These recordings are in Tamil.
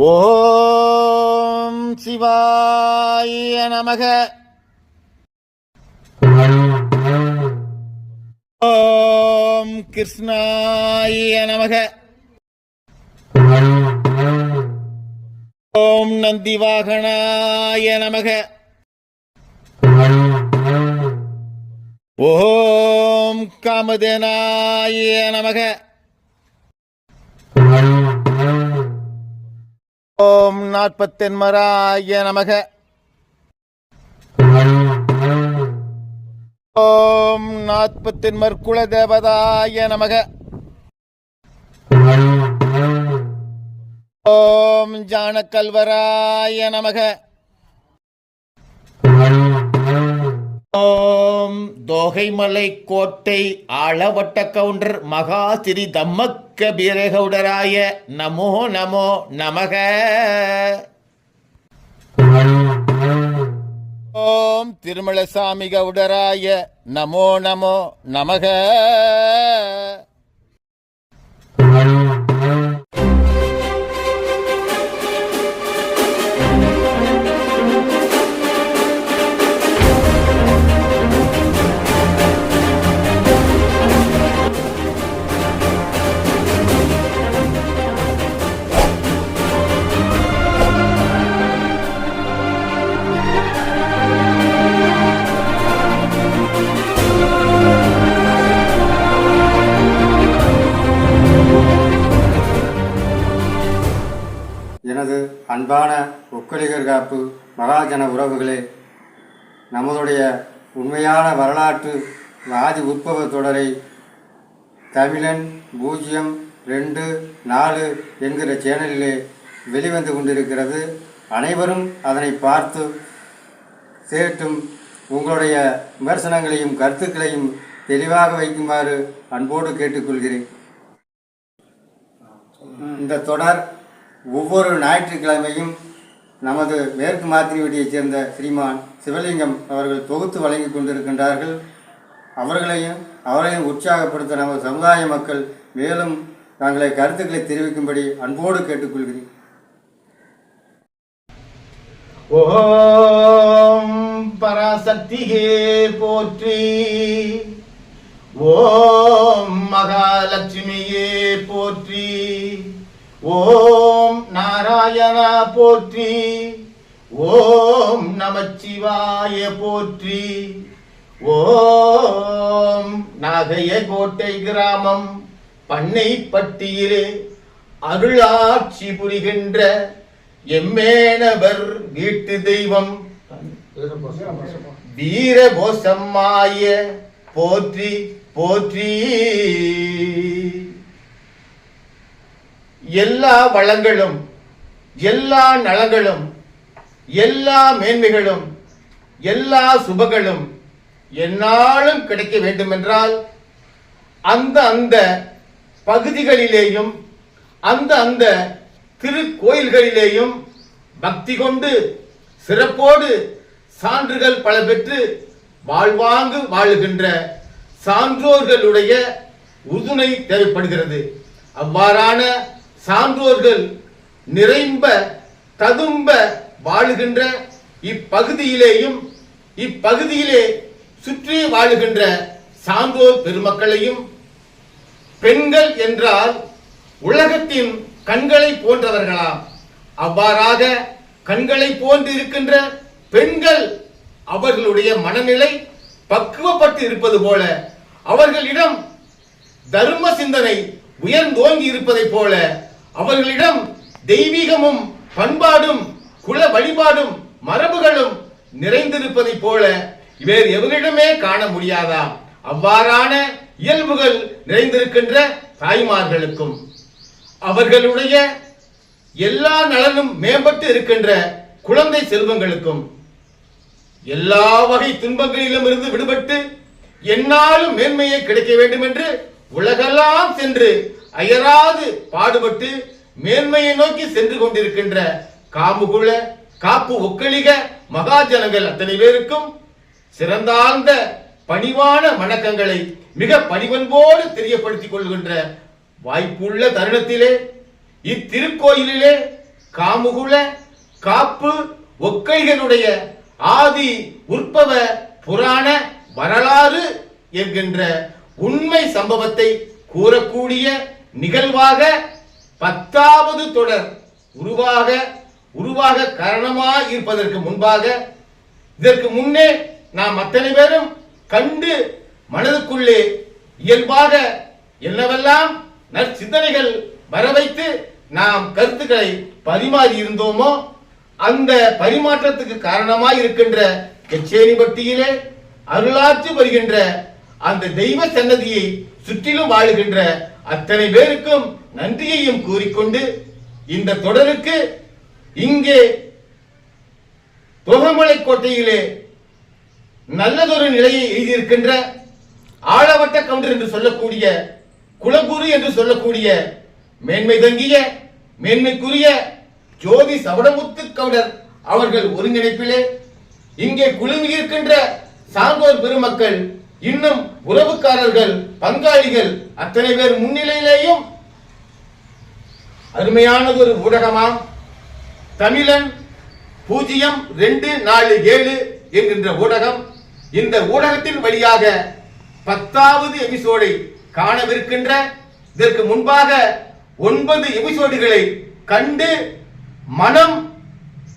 ஓம் சிவாய நமக. ஓம் கிருஷ்ணாய நமக. ஓம் நந்திவாகனாய நமக. ஓம் காமதேனாய நமக. ஓம் நாற்பத்தென்மராய நமக. ஓம் நாற்பத்தென்மர் குலதேவதாய நமக. ஓம் ஜானக்கல்வராய நமக. ஓம் தோகைமலை கோட்டை ஆளவட்ட கவுண்டர் மகா ஸ்ரீ தம்மக்க பீரகவுடராய நமோ நமோ நமக. ஓம் திருமலசாமி கவுடராய நமோ நமோ நமக. அன்பான ஒக்கலிகர் காப்பு மகாஜன உறவுகளே நமதுடைய உண்மையான வரலாற்று ஆதி உற்பவ தொடரை தமிழன் பூஜ்ஜியம் ரெண்டு நாலு என்கிற சேனலிலே வெளிவந்து கொண்டிருக்கிறது. அனைவரும் அதனை பார்த்து சேட்டும் உங்களுடைய விமர்சனங்களையும் கருத்துக்களையும் தெளிவாக வைக்குமாறு அன்போடு கேட்டுக்கொள்கிறேன். இந்த தொடர் ஒவ்வொரு ஞாயிற்றுக்கிழமையும் நமது மேற்கு மாத்திரிவட்டியைச் சேர்ந்த ஸ்ரீமான் சிவலிங்கம் அவர்கள் தொகுத்து வழங்கி கொண்டிருக்கின்றார்கள். அவர்களையும் அவரையும் உற்சாகப்படுத்த நமது சமுதாய மக்கள் மேலும் தங்களை கருத்துக்களை தெரிவிக்கும்படி அன்போடு கேட்டுக்கொள்கிறேன். ஓம் பராசக்தியே போற்றி. ஓம் மகாலட்சுமியே போற்றி. ஓம் நாராயணா போற்றி. ஓம் நமச்சிவாய போற்றி. ஓம் நாகைய கோட்டை கிராமம் பண்ணைப்பட்டியிலே அருளாட்சி புரிகின்ற எம்மேனவர் வீட்டு தெய்வம். வீரபோசம்மாய போற்றி போற்றி. எல்லா வளங்களும் எல்லா நலங்களும் எல்லா மேன்மைகளும் எல்லா சுபங்களும் என்னாலும் கிடைக்க வேண்டுமென்றால் அந்த அந்த பகுதிகளிலேயும் அந்த அந்த திருக்கோயில்களிலேயும் பக்தி கொண்டு சிறப்போடு சான்றுகள் பல பெற்று வாழ்வாங்கு வாழுகின்ற சான்றோர்களுடைய உதுணை தேவைப்படுகிறது. அவ்வாறான சான்றோர்கள் நிறைம்ப ததும்ப வாழுகின்ற இப்பகுதியிலேயும் இப்பகுதியிலே சுற்றி வாழுகின்ற சான்றோர் பெருமக்களையும் பெண்கள் என்றால் உலகத்தின் கண்களை போன்றவர்களாம். அவ்வாறாக கண்களை போன்று இருக்கின்ற பெண்கள் அவர்களுடைய மனநிலை பக்குவப்பட்டு இருப்பது போல அவர்களிடம் தர்ம சிந்தனை உயர்ந்தோங்கி இருப்பதைப் போல அவர்களிடம் தெய்வீகமும் பண்பாடும் குல வழிபாடும் மரபுகளும் நிறைந்திருப்பதைப் போல வேறு எவரிடமே காண முடியாதா அவ்வாறான இயல்புகள் நிறைந்திருக்கின்ற தாய்மார்களுக்கும் அவர்களுடைய எல்லா நலனும் மேம்பட்டு இருக்கின்ற குழந்தை செல்வங்களுக்கும் எல்லா வகை துன்பங்களிலும் இருந்து விடுபட்டு என்னாலும் மேன்மையை கிடைக்க வேண்டும் என்று உலகெல்லாம் சென்று அயராது பாடுபட்டு மேன்மையை நோக்கி சென்று கொண்டிருக்கின்ற காமுகுல காப்பு ஒக்களிக மகாஜனங்கள் அத்தனை பேருக்கும் சிறந்தார்ந்த பணிவான வணக்கங்களை மிக பணிவன்போடு தெரியப்படுத்திக் கொள்கின்ற வாய்ப்புள்ள தருணத்திலே இத்திருக்கோயிலிலே காமுகுல காப்பு ஒக்கைகளுடைய ஆதி உற்பவ புராண வரலாறு என்கின்ற உண்மை சம்பவத்தை கூறக்கூடிய நிகழ்வாக பத்தாவது தொடர் உருவாக உருவாக காரணமாக இருப்பதற்கு முன்பாக இதற்கு முன்னே நாம் அத்தனை பேரும் கண்டு மனதுக்குள்ளே இயல்பாக என்னவெல்லாம் நற்சிந்தனைகள் வர வைத்து நாம் கருத்துக்களை பரிமாறி இருந்தோமோ அந்த பரிமாற்றத்துக்கு காரணமாய் இருக்கின்ற கச்சேரிப்பட்டியிலே அருளாற்று வருகின்ற அந்த தெய்வ சன்னதியை சுற்றிலும் வாழுகின்ற அத்தனை பேருக்கும் நன்றியையும் கூறிக்கொண்டு இந்த தொடருக்கு இங்கே தொகமலை கோட்டையிலே நல்லதொரு நிலையை எழுதியிருக்கின்ற ஆழவட்ட கவுண்டர் என்று சொல்லக்கூடிய குலகுரு என்று சொல்லக்கூடிய மேன்மை தங்கிய மேன்மைக்குரிய ஜோதி சவடமுத்து கவுண்டர் அவர்கள் ஒருங்கிணைப்பிலே இங்கே குழுமியிருக்கின்ற சான்றோர் பெருமக்கள் இன்னும் உறவுக்காரர்கள் பங்காளிகள் அத்தனை பேர் முன்னிலையிலேயும் அருமையானது ஒரு ஊடகமாம் தமிழன் பூஜ்ஜியம் ரெண்டு நாலு ஏழு என்கின்ற ஊடகம் இந்த ஊடகத்தின் வழியாக பத்தாவது எபிசோடை காணவிருக்கின்ற இதற்கு முன்பாக ஒன்பது எபிசோடுகளை கண்டு மனம்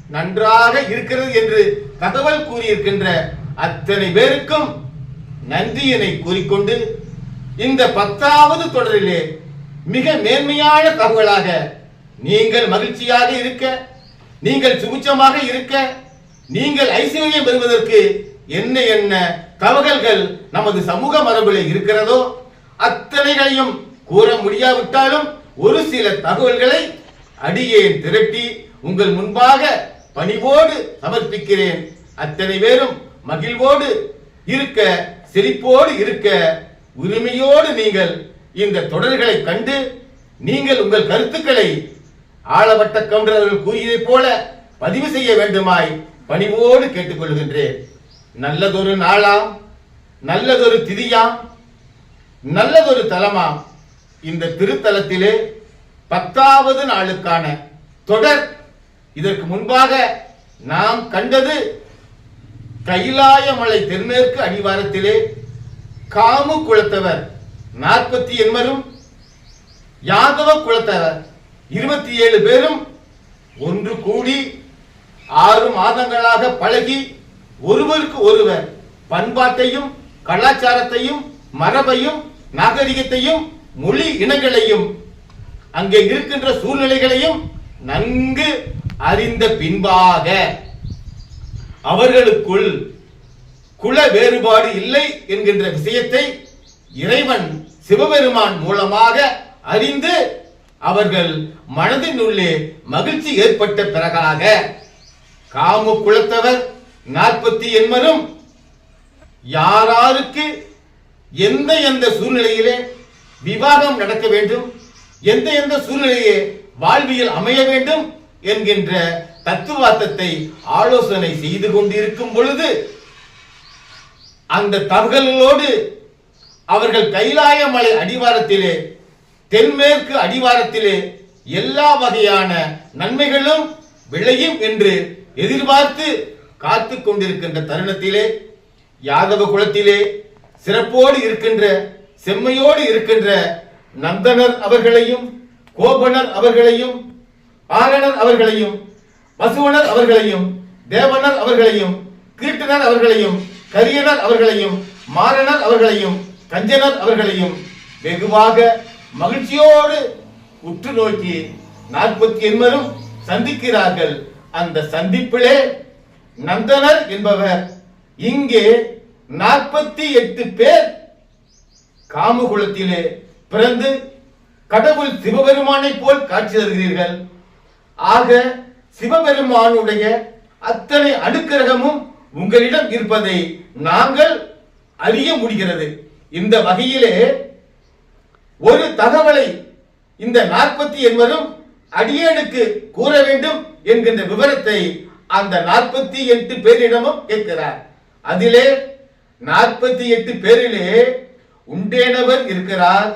நன்றாக இருக்கிறது என்று தகவல் கூறியிருக்கின்ற அத்தனை பேருக்கும் நன்றியினை கூறிக்கொண்டு இந்த பத்தாவது தொடரிலே மிக மேன்மையான தகவலாக நீங்கள் மகிழ்ச்சியாக இருக்க நீங்கள் சுபிச்சமாக இருக்க நீங்கள் ஐஸ்வர்யம் பெறுவதற்கு என்ன என்ன தகவல்கள் நமது சமூக மரபில் இருக்கிறதோ அத்தனைகளையும் கூற முடியாவிட்டாலும் ஒரு சில தகவல்களை அடியே திரட்டி உங்கள் முன்பாக பணிவோடு சமர்ப்பிக்கிறேன். அத்தனை பேரும் மகிழ்வோடு இருக்க செழிப்போடு இருக்க உரிமையோடு நீங்கள் இந்த தொடர்களை கண்டு நீங்கள் உங்கள் கருத்துக்களை ஆளவட்ட கவுண்டர்கள் கூறியதைப் போல பதிவு செய்ய வேண்டுமாய் பணிவோடு கேட்டுக்கொள்கின்றேன். நல்லதொரு நாளாம் நல்லதொரு திதியாம் நல்லதொரு தலமாம். இந்த திருத்தலத்திலே பத்தாவது நாளுக்கான தொடர் இதற்கு முன்பாக நாம் கண்டது கைலாயமலை தென்மேற்கு அடிவாரத்திலே காமு குலத்தவர் நாற்பத்தி எண்பரும் யாதவ குலத்தவர் இருபத்தி ஏழு பேரும் ஒன்று கூடி ஆறு மாதங்களாக பழகி ஒருவருக்கு ஒருவர் பண்பாட்டையும் கலாச்சாரத்தையும் மரபையும் நாகரிகத்தையும் மொழி இனங்களையும் அங்கே இருக்கின்ற சூழ்நிலைகளையும் நன்கு அறிந்த பின்பாக அவர்களுக்குள் குல வேறுபாடு இல்லை என்கின்ற விஷயத்தை இறைவன் சிவபெருமான் மூலமாக அறிந்து அவர்கள் மனதினுள்ளே மகிழ்ச்சி ஏற்பட்ட பிறகாக காமு குலத்தவர் நாற்பத்தி எண்பரும் யாராருக்கு எந்த எந்த சூழ்நிலையிலே விவாகம் நடக்க வேண்டும் எந்த எந்த சூழ்நிலையே வாழ்வியல் அமைய வேண்டும் என்கின்ற தத்துவார்த்தத்தை ஆலோசனை செய்து கொண்டிருக்கும் பொழுது அந்த தகவல்களோடு அவர்கள் கைலாய மலை அடிவாரத்திலே தென்மேற்கு அடிவாரத்திலே எல்லா வகையான நன்மைகளும் விளையும் என்று எதிர்பார்த்து காத்து கொண்டிருக்கின்ற தருணத்திலே யாதவ குலத்திலே சிறப்போடு இருக்கின்ற செம்மையோடு இருக்கின்ற நந்தனர் அவர்களையும் கோபனர் அவர்களையும் ஆரணர் அவர்களையும் வசுவனர் அவர்களையும் தேவனர் அவர்களையும் கீர்த்தனர் அவர்களையும் கரியனர் அவர்களையும் மாறனர் அவர்களையும் கஞ்சனர் அவர்களையும் வெகுவாக மகிழ்ச்சியோடு உற்று நோக்கி நாற்பத்தி எண்பரும் சந்திக்கிறார்கள். அந்த சந்திப்பிலே நந்தனர் என்பவர் இங்கே நாற்பத்தி எட்டு பேர் காமகுலத்திலே பிறந்து கடவுள் சிவபெருமானை போல் காட்சி தருகிறீர்கள். ஆக சிவபெருமானுடைய அத்தனை அனுக்கிரகமும் உங்களிடம் இருப்பதை நாங்கள் அறிய முடிகிறது. இந்த வகையிலே ஒரு தகவலை இந்த நாற்பத்தி என்பதும் அடியேனுக்கு கூற வேண்டும் என்கின்ற விவரத்தை அந்த நாற்பத்தி எட்டு பேரிடமும் கேட்கிறார். அதிலே நாற்பத்தி எட்டு பேரிலே உண்டேனவர் இருக்கிறார்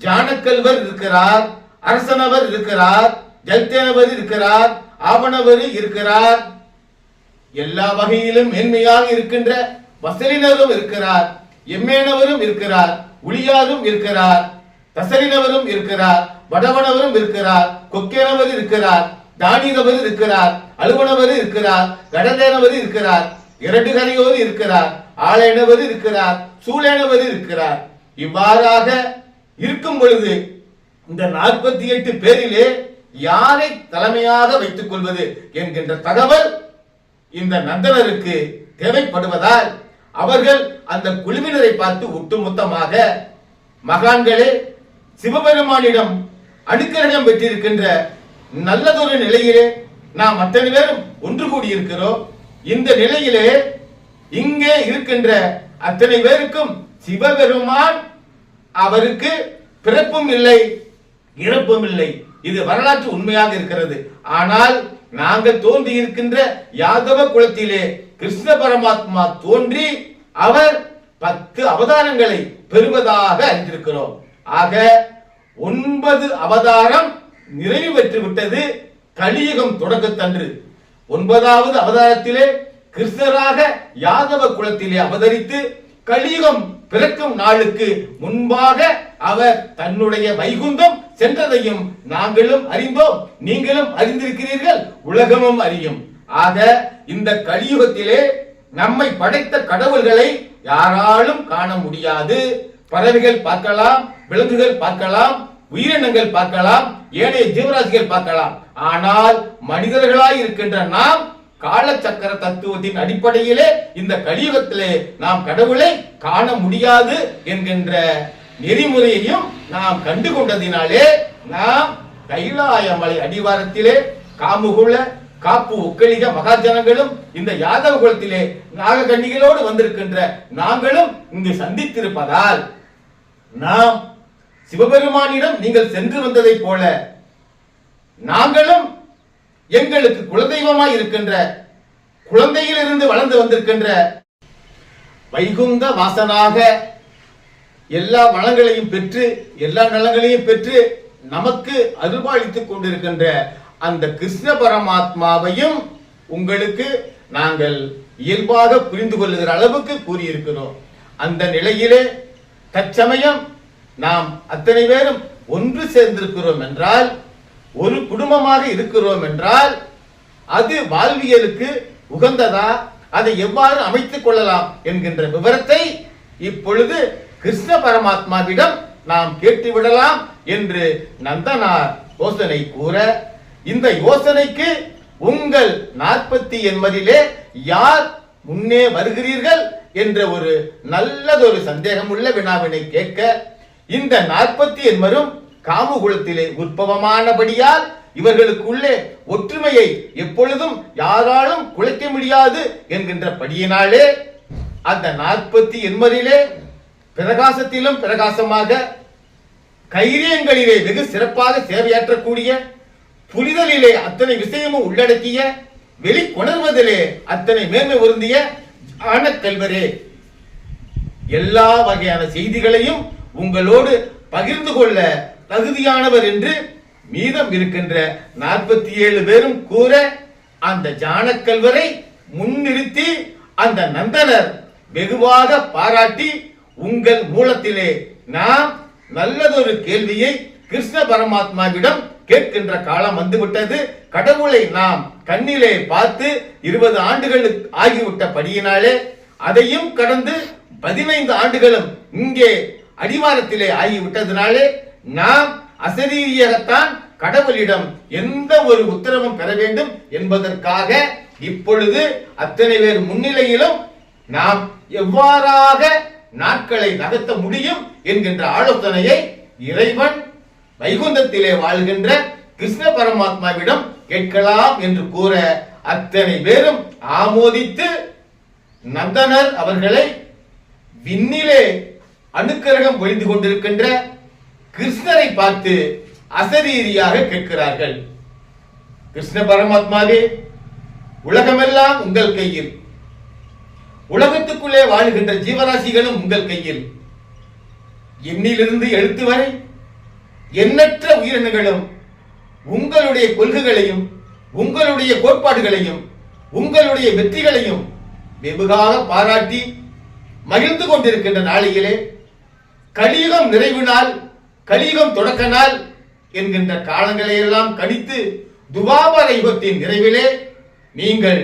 ஜானக்கல்வர் இருக்கிறார் அரசனவர் இருக்கிறார் ஜல்தேனவர் இருக்கிறார் அவனவர் இருக்கிறார். எல்லா வகையிலும் மேன்மையாக இருக்கின்ற வசலினரும் இருக்கிறார். எம்மேனவரும் இருக்கிறார். உளியாரும் இருக்கிறார். தசலினவரும் இருக்கிறார். வடவனவரும் இருக்கிறார். கொக்கேனவர் இருக்கிறார். தானியவர் இருக்கிறார். அலுவனவர் இருக்கிறார். கடதேனவர் இருக்கிறார். இரண்டுகரையோர் இருக்கிறார். ஆளேனவர் இருக்கிறார். சூழனவர் இருக்கிறார். இவ்வாறாக இருக்கும் பொழுது இந்த நாற்பத்தி எட்டு பேரிலே யாரை தலைமையாக வைத்துக் கொள்வது என்கின்ற தகவல் இந்த நந்தனருக்கு தேவைப்படுவதால் அவர்கள் அந்த குழுவினரை பார்த்து ஒட்டுமொத்தமாக மகான்களே சிவபெருமானிடம் அடுக்கரிடம் பெற்றிருக்கின்ற நல்லதொரு நிலையிலே நாம் அத்தனை பேரும் ஒன்று கூடியிருக்கிறோம். இந்த நிலையிலே இங்கே இருக்கின்ற அத்தனை பேருக்கும் சிவபெருமான் அவருக்கு பிறப்பும் இல்லை இறப்பும் இல்லை. இது வரலாற்று உண்மையாக இருக்கிறது. ஆனால் நாங்கள் தோன்றி இருக்கின்ற யாதவ குலத்திலே கிருஷ்ண பரமாத்மா தோன்றி அவர் பத்து அவதாரங்களை பெறுவதாக அறிந்திருக்கிறோம். ஆக ஒன்பது அவதாரம் நிறைவு பெற்று விட்டது கலியுகம் தொடக்கத்தன்று. ஒன்பதாவது அவதாரத்திலே கிருஷ்ணராக யாதவ குலத்திலே அவதரித்து கலியுகம் பிறக்கும் நாளுக்கு முன்பாக அவர் தன்னுடைய வைகுந்தம் சென்றதையும் நாங்களும் அறிந்தோம். நீங்களும் அறிந்திருக்கிறீர்கள் உலகமும் அறியும். ஆக இந்த கலியுகத்திலே நம்மை படைத்த கடவுள்களை யாராலும் காண முடியாது. பறவைகள் பார்க்கலாம் விலங்குகள் பார்க்கலாம் உயிரினங்கள் பார்க்கலாம் ஏனைய ஜீவராசிகள் பார்க்கலாம். ஆனால் மனிதர்களாய் இருக்கின்ற நாம் காலச்சக்கர தத்துவத்தின் அடிப்படையிலே இந்த கலியுகத்திலே நாம் கடவுளை காண முடியாது என்கின்ற நெறிமுறையையும் நாம் கண்டு கொண்டதினாலே நாம் கைலாய மலை அடிவாரத்திலே காமுகுல காப்பு ஒக்கலிக மகாஜனங்களும் இந்த யாதவ குலத்திலே நாககன்னிகளோடு வந்திருக்கின்ற நாங்களும் இங்கு சந்தித்திருப்பதால் நாம் சிவபெருமானிடம் நீங்கள் சென்று வந்ததைப் போல நாங்களும் எங்களுக்கு குலதெய்வமாய் இருக்கின்ற குழந்தையிலிருந்து வளர்ந்து வந்திருக்கின்ற வைகுந்த வாசனாக எல்லா வளங்களையும் பெற்று எல்லா நலங்களையும் பெற்று நமக்கு அருள்பாலித்துக் கொண்டிருக்கின்ற அந்த கிருஷ்ண பரமாத்மாவையும் உங்களுக்கு நாங்கள் இயல்பாக புரிந்து கொள்ளுகிற அளவுக்கு கூறியிருக்கிறோம். அந்த நிலையிலே தற்சமயம் நாம் அத்தனை பேரும் ஒன்று சேர்ந்திருக்கிறோம் என்றால் ஒரு குடும்பமாக இருக்கிறோம் என்றால் அது வாழ்வியலுக்கு உகந்ததா? அதை எவ்வாறு அமைத்துக் கொள்ளலாம் என்கின்ற விவரத்தை இப்பொழுது கிருஷ்ண பரமாத்மாவிடம் நாம் கேட்டு விடலாம் என்று நந்தனார் யோசனை கூற இந்த யோசனைக்கு உங்கள் நாற்பத்தி எண்பதிலே யார் முன்னே வருகிறீர்கள் என்ற ஒரு நல்லதொரு சந்தேகமுள்ள வினாவினை கேட்க இந்த நாற்பத்தி எண்பரும் காமகுலத்திலே உற்பவமானபடியால் இவர்களுக்குள்ளே ஒற்றுமையை எப்பொழுதும் யாராலும் குலைக்க முடியாது என்கின்ற படியினாலே அந்த நாற்பத்தி எண்பதிலே பிரகாசத்திலும் பிரகாசமாக கைரியங்களிலே வெகு சிறப்பாக சேவையாற்றக்கூடிய புரிதலிலே அத்தனை விஷயமும் உள்ளடக்கிய வெளிக்கொணர்வதிலே அத்தனை மேன்மை பொருந்திய ஆனக்கல்வரே. எல்லா வகையான செய்திகளையும் உங்களோடு பகிர்ந்து கொள்ள தகுதியானவர் என்று மீதம் இருக்கின்ற நாற்பத்தி ஏழு பேரும் கூற அந்த ஜானக்கல்வரை முன்னிறுத்தி அந்த நந்தனர் வெகுவாக பாராட்டி உங்கள் மூலத்திலே நாம் நல்லதொரு கேள்வியை கிருஷ்ண பரமாத்மாவிடம் கேட்கின்ற காலம் வந்துவிட்டது. கடவுளை நாம் கண்ணிலே பார்த்து இருபது ஆண்டுகளுக்கு ஆகிவிட்ட படியினாலே அதையும் கடந்து பதினைந்து ஆண்டுகளும் இங்கே அடிவாரத்திலே ஆகிவிட்டதினாலே நாம் அசரீரியகத்தான் கடவுளிடம் எந்த ஒரு உத்தரவும் பெற வேண்டும் என்பதற்காக இப்பொழுது அத்தனை பேர் முன்னிலையிலும் நாம் எவ்வாறாக நாட்களை நகர்த்த முடியும் என்கின்ற ஆலோசனையை இறைவன் வைகுந்தத்திலே வாழ்கின்ற கிருஷ்ண பரமாத்மாவிடம் கேட்கலாம் என்று கூற அத்தனை பேரும் ஆமோதித்து நந்தனர் அவர்களை விண்ணிலே அணுக்கரகம் ஒழிந்து கொண்டிருக்கின்ற கிருஷ்ணரை பார்த்து அசரீரியாக கேட்கிறார்கள். கிருஷ்ண பரமாத்மாவே உலகமெல்லாம் உங்கள் கையில். உலகத்துக்குள்ளே வாழுகின்ற ஜீவராசிகளும் உங்கள் கையில். எண்ணிலிருந்து எழுத்து வரை எண்ணற்ற உயிரினங்களும் உங்களுடைய கொள்கைகளையும் உங்களுடைய கோட்பாடுகளையும் உங்களுடைய வெற்றிகளையும் வெகுகாக பாராட்டி மகிழ்ந்து கொண்டிருக்கின்ற நாளிலே கலியுகம் நிறைவு நாள் கலியுகம் தொடக்க நாள் என்கின்ற காலங்களை எல்லாம் கணித்து துவாபர யுகத்தின் நிறைவிலே நீங்கள்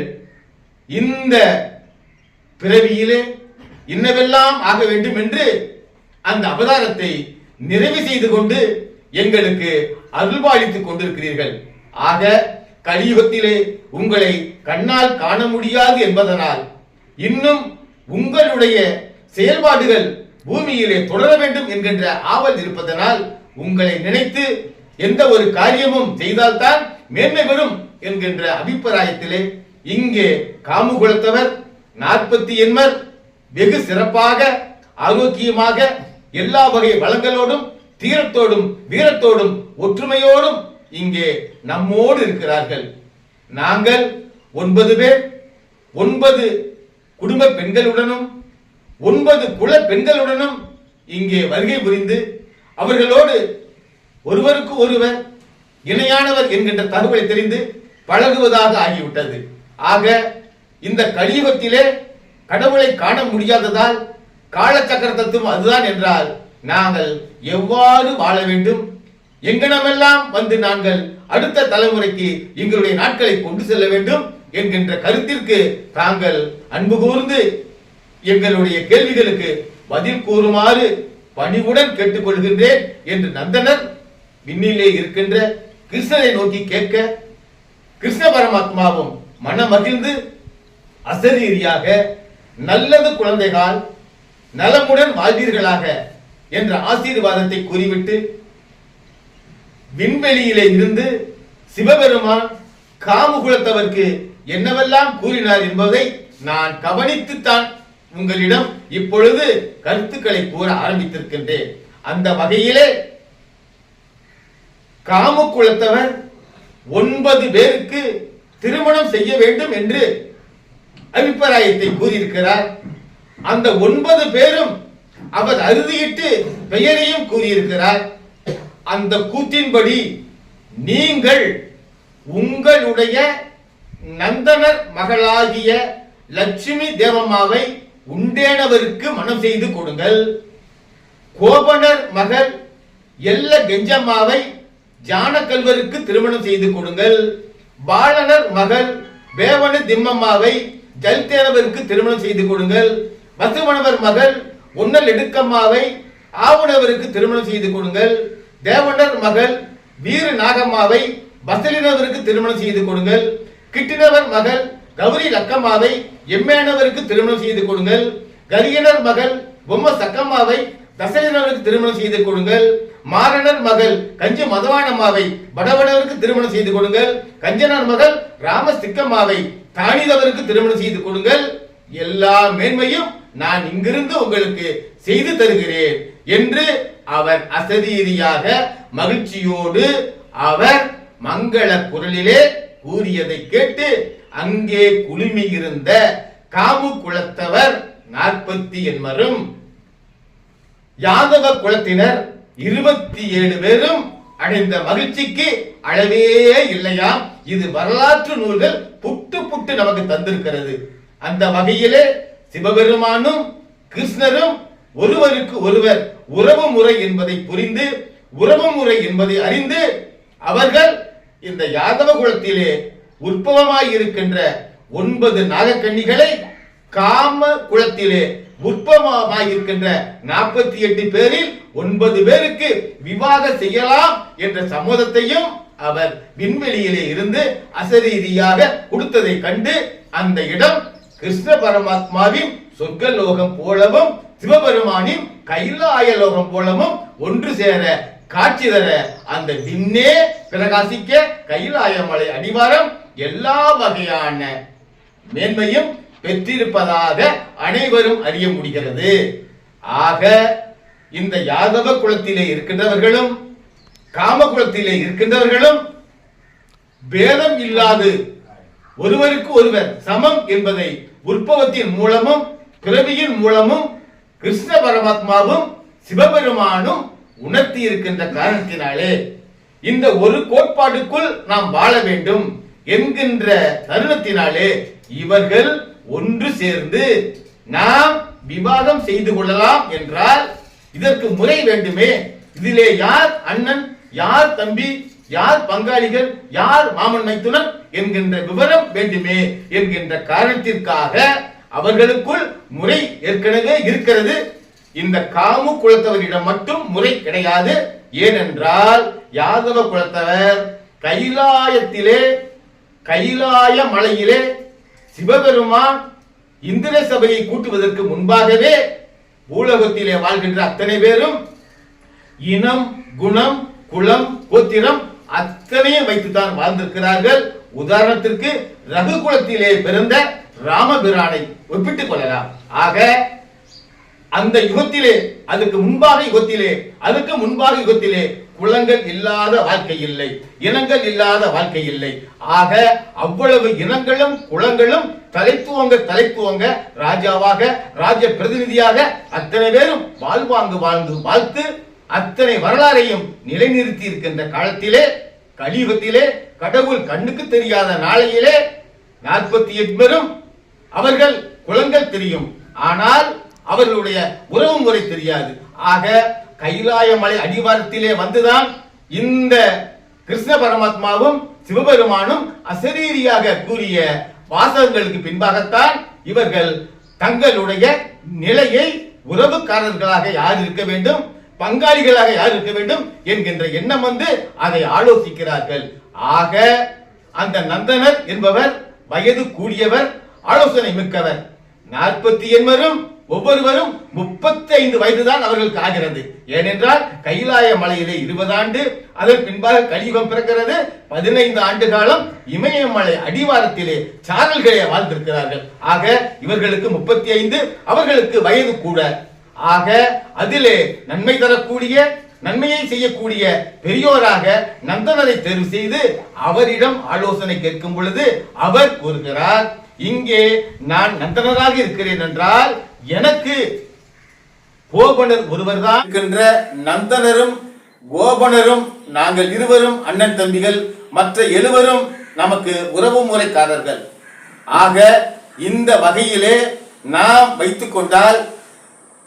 இந்த பிறவியிலே இன்னவெல்லாம் ஆக வேண்டும் என்று அந்த அவதாரத்தை நிறைவு செய்து கொண்டு எங்களுக்கு அருள்பாலித்துக் கொண்டிருக்கிறீர்கள். ஆக கலியுகத்திலே உங்களை கண்ணால் காண முடியாது என்பதனால் இன்னும் உங்களுடைய செயல்பாடுகள் பூமியிலே தொடர வேண்டும் என்கின்ற ஆவல் இருப்பதனால் உங்களை நினைத்து எந்த ஒரு காரியமும் செய்தால்தான் மேன்மை பெறும் என்கின்ற அபிப்பிராயத்திலே இங்கே காமுகுலத்தவர் நாற்பத்தி எண்மர் வெகு சிறப்பாக ஆரோக்கியமாக எல்லா வகை வளங்களோடும் தீரத்தோடும் வீரத்தோடும் ஒற்றுமையோடும் இங்கே நம்மோடு இருக்கிறார்கள். நாங்கள் ஒன்பது பேர் ஒன்பது குடும்ப பெண்களுடனும் ஒன்பது குல பெண்களுடனும் இங்கே வருகை புரிந்து அவர்களோடு ஒருவருக்கு ஒருவர் இணையானவர் என்கின்ற தகவலை தெரிந்து பழகுவதாக ஆகிவிட்டது. ஆக இந்த கலியுகத்திலே கடவுளை காண முடியாததால் காலச்சக்கர தத்துவம் அதுதான் என்றால் நாங்கள் எவ்வாறு வாழ வேண்டும்? எங்கனமெல்லாம் வந்து நாங்கள் அடுத்த தலைமுறைக்கு எங்களுடைய நாட்களை கொண்டு செல்ல வேண்டும் என்கின்ற கருத்திற்கு தாங்கள் அன்பு கூர்ந்து எங்களுடைய கேள்விகளுக்கு பதில் கூறுமாறு பணிவுடன் கேட்டுக்கொள்கின்றேன் என்று நந்தனர் விண்ணிலே இருக்கின்ற கிருஷ்ணனை நோக்கி கேட்க கிருஷ்ண பரமாத்மாவும் மனமகிழ்ந்து அசரீரியாக நல்லது குழந்தைகள் நலமுடன் வாழ்வீர்களாக என்ற ஆசீர்வாதத்தை கூறிவிட்டு விண்வெளியிலே இருந்து சிவபெருமான் காமுகுலத்தவர்க்கு என்னவெல்லாம் கூறினார் என்பதை நான் கவனித்துத்தான் உங்களிடம் இப்பொழுது கருத்துக்களை கூற ஆரம்பித்திருக்கின்றேன். அந்த வகையிலே காமுகுலத்தவர் ஒன்பது பேருக்கு திருமணம் செய்ய வேண்டும் என்று அபிப்பிராயத்தை கூறியிருக்கிறார். அந்த ஒன்பது பேரும் அவர் அறுதியிட்டு பெயரையும் கூறியிருக்கிறார். அந்த கூற்றின்படி நீங்கள் உங்களுடைய நந்தனர் மகளாகிய லட்சுமி தேவம்மாவை உண்டேனவருக்கு மனம் செய்து கொடுங்கள். கோபனர் மகள் எல்ல கெஞ்சம்மாவை ஜானக்கல்வருக்கு திருமணம் செய்து கொடுங்கள். பாலனர் மகள் வேவனு திம்மம்மாவை ஜல்தேனவருக்கு திருமணம் செய்து கொடுங்கள். வசுமணவர் மகள் உன்னல் எடுக்கம்மாவை ஆவுணவருக்கு திருமணம் செய்து கொடுங்கள். தேவனர் மகள் வீர நாகம்மாவை பசலினவருக்கு திருமணம் செய்து கொடுங்கள். கிட்டினவர் மகள் கௌரி லக்கம்மாவை எம்மேனவருக்கு திருமணம் செய்து கொடுங்கள். கரியனர் மகள் பொம்ம சக்கம்மாவை தசலினவருக்கு திருமணம் செய்து கொடுங்கள். மாரணர் மகள் கஞ்சி மதவானம்மாவை படவடவருக்கு திருமணம் செய்து கொடுங்கள். கஞ்சனர் மகள் ராம சிக்கம்மாவை தனிதவருக்கு திருமணம் செய்து கொடுங்கள். எல்லா மேன்மையும் நான் இங்கிருந்து உங்களுக்கு செய்து தருகிறேன் என்று அவர் அசதியாக மகிழ்ச்சியோடு அவர் மங்கள குரலிலே கூறியதை கேட்டு அங்கே குழுமியிருந்த காமு குலத்தவர் நாற்பத்தி எண்மரும் யாதவ குலத்தினர் இருபத்தி ஏழு பேரும் அடைந்த மகிழ்ச்சிக்கு அளவே இல்லையாம். இது வரலாற்று நூல்கள் புட்டு புட்டு நமக்கு தந்திருக்கிறது. அந்த வகையிலே சிவபெருமானும் கிருஷ்ணரும் ஒருவருக்கு ஒருவர் உறவு முறை என்பதை புரிந்து உறவு முறை என்பதை அறிந்து அவர்கள் இந்த யாதவ குலத்திலே உற்பவமாய் இருக்கின்ற ஒன்பது நாகக்கன்னிகளை காம குலத்திலே உற்பவமாய் இருக்கின்ற நாற்பத்தி எட்டு பேரில் ஒன்பது பேருக்கு விவாக செய்யலாம் என்ற சம்மதத்தையும் அவர் விண்வெளியிலே இருந்து அசரீதியாக கொடுத்ததை கண்டு அந்த இடம் கிருஷ்ண பரமாத்மாவின் சொர்க்கலோகம் போலவும் சிவபெருமானின் கைலாய லோகம் போலவும் ஒன்று சேர காட்சி தர அந்த விண்ணே பிரகாசிக்க கைலாய மலை அடிவாரம் எல்லா வகையான மேன்மையும் பெற்றிருப்பதாக அனைவரும் அறிய முடிகிறது. ஆக இந்த யாதவ குலத்திலே இருக்கின்றவர்களும் காம குலத்திலே இருக்கின்றவர்களும் பேதம் இல்லாது ஒருவருக்கு ஒருவர் சமம் என்பதை உற்பவத்தின் மூலமும் பிறவியின் மூலமும் கிருஷ்ண பரமாத்மாவும் சிவபெருமானும் உணர்த்தி இருக்கின்ற காரணத்தினாலே இந்த ஒரு கோட்பாட்டுக்குள் நாம் வாழ வேண்டும் என்கின்ற தருணத்தினாலே இவர்கள் ஒன்று சேர்ந்து நாம் விவாதம் செய்து கொள்ளலாம் என்றால் இதற்கு முறை வேண்டுமே. இதிலே யார் அண்ணன் யார் தம்பி யார் பங்காளிகள் யார் மாமன் மைத்துனர் என்கின்ற விவரம் வேண்டுமே என்கின்ற காரணத்திற்காக அவர்களுக்குள் முறை ஏற்கனவே இருக்கிறது. இந்த காமு குலத்தவரிடம் மட்டும் முறை கிடையாது. ஏனென்றால் யாதவ குலத்தவர் கைலாயத்திலே கைலாய மலையிலே சிவபெருமான் இந்திர சபையை கூட்டுவதற்கு முன்பாகவே பூலோகத்திலே வாழ்கின்ற அத்தனை பேரும் இனம் குணம் குலம் கோத்திரம் அத்தனையும் வைத்துத்தான் வாழ்ந்திருக்கிறார்கள். உதாரணத்திற்கு ரகுகுலத்திலே பிறந்த ராமபிரானை ஒப்பிட்டுக் கொள்ளலாம். ஆக அந்த யுகத்திலே அதுக்கு முன்பாக யுகத்திலே அதுக்கு முன்பாக யுகத்திலே குலங்கள் இல்லாத வாழ்க்கை இல்லை இனங்கள் இல்லாத வாழ்க்கை இல்லை. ஆக அவ்வளவு இனங்களும் குலங்களும் தலைத்துவங்க தலைத்துவங்க ராஜாவாக ராஜ பிரதிநிதியாக அத்தனை பேரும் வாழ்வாங்கு வாழ்ந்து வாழ்த்து அத்தனை வரலாறையும் நிலைநிறுத்தி இருக்கின்ற காலத்திலே கலியுகத்திலே கடவுள் கண்ணுக்கு தெரியாத நாளையிலே நாற்பத்தி எட்பெரும் அவர்கள் குலங்கள் தெரியும். ஆனால் அவர்களுடைய உறவு முறை தெரியாது. ஆக கைலாய மலை அடிவாரத்திலே வந்துதான் இந்த கிருஷ்ண பரமாத்மாவும் சிவபெருமானும் அசரீரியாக கூறிய வாசகங்களுக்கு பின்பாகத்தான் இவர்கள் தங்களுடைய நிலையை உறவுக்காரர்களாக யார் இருக்க வேண்டும் பங்காளிகளாக யார் இருக்க வேண்டும் என்கின்ற எண்ணம் வந்து அதை ஆலோசிக்கிறார்கள். ஆக அந்த நந்தனர் என்பவர் வயது கூடியவர் ஆலோசனை மிக்கவர். நாற்பத்தி எண்பரும் ஒவ்வொருவரும் முப்பத்தி ஐந்து வயதுதான் அவர்களுக்கு ஆகிறது. ஏனென்றால் கைலாய மலையிலே இருபது ஆண்டு அதன் பின்பாக கலியுகம் பிறக்கிறது பதினைந்து ஆண்டு காலம் இமயமலை அடிவாரத்திலே சாரல்களே வாழ்ந்திருக்கிறார்கள். ஆக இவர்களுக்கு முப்பத்தி ஐந்து அவர்களுக்கு வயது கூட. ஆக அதிலே நன்மை தரக்கூடிய நன்மையை செய்யக்கூடிய பெரியோராக நந்தனரை தேர்வு செய்து அவரிடம் ஆலோசனை கேட்கும் பொழுது அவர் கூறுகிறார் இங்கே நான் நந்தனராக இருக்கிறேன் என்றால் எனக்கு கோபனர் ஒருவர்தான் இருக்கின்ற நந்தனரும் கோபனரும் நாங்கள் இருவரும் அண்ணன் தம்பிகள் மற்ற எழுவரும் நமக்கு உறவு முறைக்காரர்கள். ஆக இந்த வகையிலே நாம் வைத்துக்கொண்டால்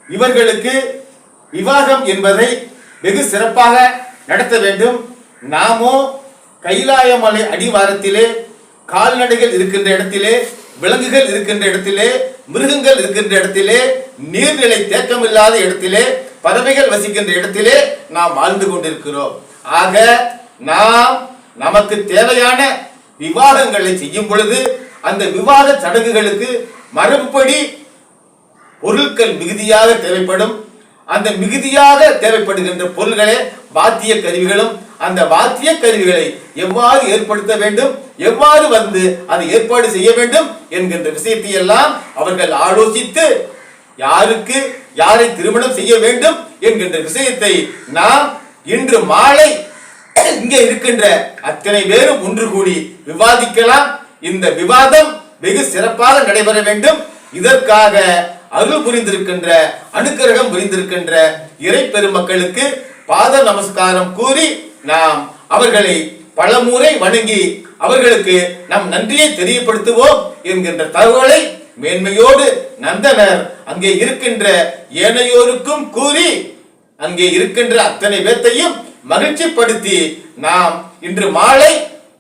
இவர்களுக்கு விவாகம் என்பதை வெகு சிறப்பாக நடத்த வேண்டும். நாமோ கைலாயமலை அடிவாரத்திலே கால்நடைகள் இருக்கின்ற இடத்திலே விலங்குகள் இருக்கின்ற இடத்திலே மிருகங்கள் இருக்கின்ற இடத்திலே நீர்நிலை தேக்கமில்லாத இடத்திலே பறவைகள் வசிக்கின்ற இடத்திலே நாம் வாழ்ந்து கொண்டிருக்கிறோம். ஆக நாம் நமக்கு தேவையான விவாதங்களை செய்யும் பொழுது அந்த விவாத சடங்குகளுக்கு மரபுப்படி பொருட்கள் மிகுதியாக தேவைப்படும். அந்த மிகுதியாக தேவைப்படுகின்ற பொருள்களே வாத்திய கருவிகளும் அந்த வாத்திய கருவிகளை எவ்வாறு ஏற்படுத்த வேண்டும் எவ்வாறு வந்து அதை ஏற்பாடு செய்ய வேண்டும் என்கின்ற விஷயத்தை எல்லாம் அவர்கள் ஆலோசித்து யாருக்கு யாரை திருமணம் செய்ய வேண்டும் என்கின்ற விஷயத்தை நாம் இன்று மாலை இங்கே இருக்கின்ற அத்தனை பேரும் ஒன்று கூடி விவாதிக்கலாம். இந்த விவாதம் வெகு சிறப்பாக நடைபெற வேண்டும். இதற்காக அருள் புரிந்திருக்கின்ற அனுக்கிரகம் புரிந்திருக்கின்ற இறை பெருமக்களுக்கு பாத நமஸ்காரம் கூறி நாம் அவர்களை பலமுறை வணங்கி அவர்களுக்கு நம் நன்றியை தெரியப்படுத்துவோம் என்கின்ற தகவலை மேன்மையோடு நந்தனர் அங்கே இருக்கின்ற ஏனையோருக்கும் கூறி அங்கே இருக்கின்ற அத்தனை பேர்த்தையும் மகிழ்ச்சிப்படுத்தி நாம் இன்று மாலை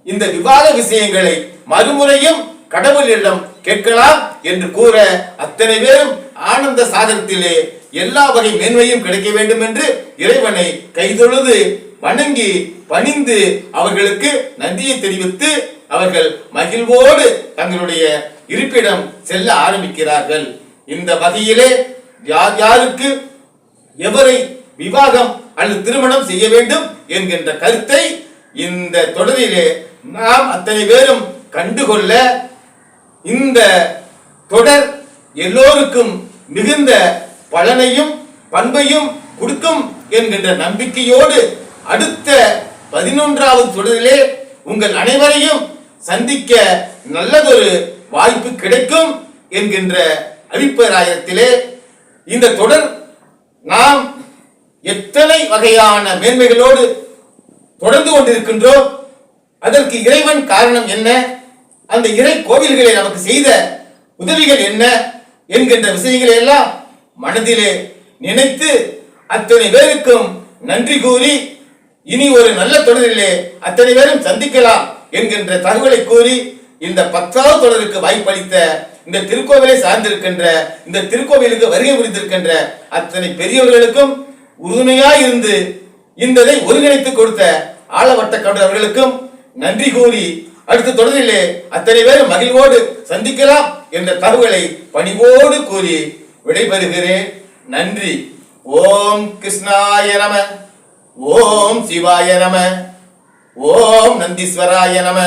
இந்த விவாத விஷயங்களை மறுமுறையும் கடவுளிடம் கேட்கலாம் என்று கூற அத்தனை பேரும் ஆனந்த சாகரத்திலே எல்லா வகை மேன்மையும் கிடைக்க வேண்டும் என்று இறைவனை கைதொழுது வணங்கி பணிந்து அவர்களுக்கு நன்றியை தெரிவித்து அவர்கள் மகிழ்வோடு தங்களுடைய இருப்பிடம் செல்ல ஆரம்பிக்கிறார்கள். இந்த வகையிலே யார் யாருக்கு எவரை விவாகம் அல்லது திருமணம் செய்ய வேண்டும் என்கின்ற கருத்தை இந்த தொடரிலே நாம் அத்தனை பேரும் கண்டுகொள்ள இந்த தொடர் எல்லோருக்கும் மிகுந்த பலனையும் பண்பையும் கொடுக்கும் என்கின்ற நம்பிக்கையோடு அடுத்த பதினொன்றாவது தொடரிலே உங்கள் அனைவரையும் சந்திக்க நல்லதொரு வாய்ப்பு கிடைக்கும் என்கின்ற அபிப்பிராயத்திலே இந்த தொடர் நாம் எத்தனை வகையான மேன்மைகளோடு தொடர்ந்து கொண்டிருக்கின்றோம்? அதற்கு இறைவன் காரணம் என்ன? அந்த இறை கோவில்களை நமக்கு செய்த உதவிகள் என்ன என்கின்ற விஷயங்களை எல்லாம் மனதிலே நினைத்து அத்தனை பேருக்கும் நன்றி கூறி இனி ஒரு நல்ல தொடரிலே அத்தனை பேரும் சந்திக்கலாம் என்கின்ற தகவலை கூறி இந்த பத்தாவது தொடருக்கு வாய்ப்பளித்த இந்த திருக்கோவிலை சார்ந்திருக்கின்ற இந்த திருக்கோவிலுக்கு வருகை புரிந்திருக்கின்ற அத்தனை பெரியவர்களுக்கும் உறுதுணையாய் இருந்து இந்ததை ஒருங்கிணைத்து கொடுத்த ஆளவட்ட கவுண்டர் அவர்களுக்கும் நன்றி கூறி அடுத்த தொடரிலே அத்தனை பேரும் மகிழ்வோடு சந்திக்கலாம் என்ற தகவலை பணிவோடு கூறி விடைபெறுகிறேன். நன்றி. ஓம் கிருஷ்ணாய நம. ஓம் சிவாய நம. ஓம் நந்தீஸ்வராய நம.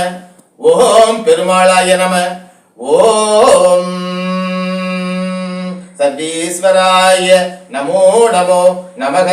ஓம் பெருமாளாய நம. ஓம் சர்வீஸ்வராய நமோ நமோ நமக.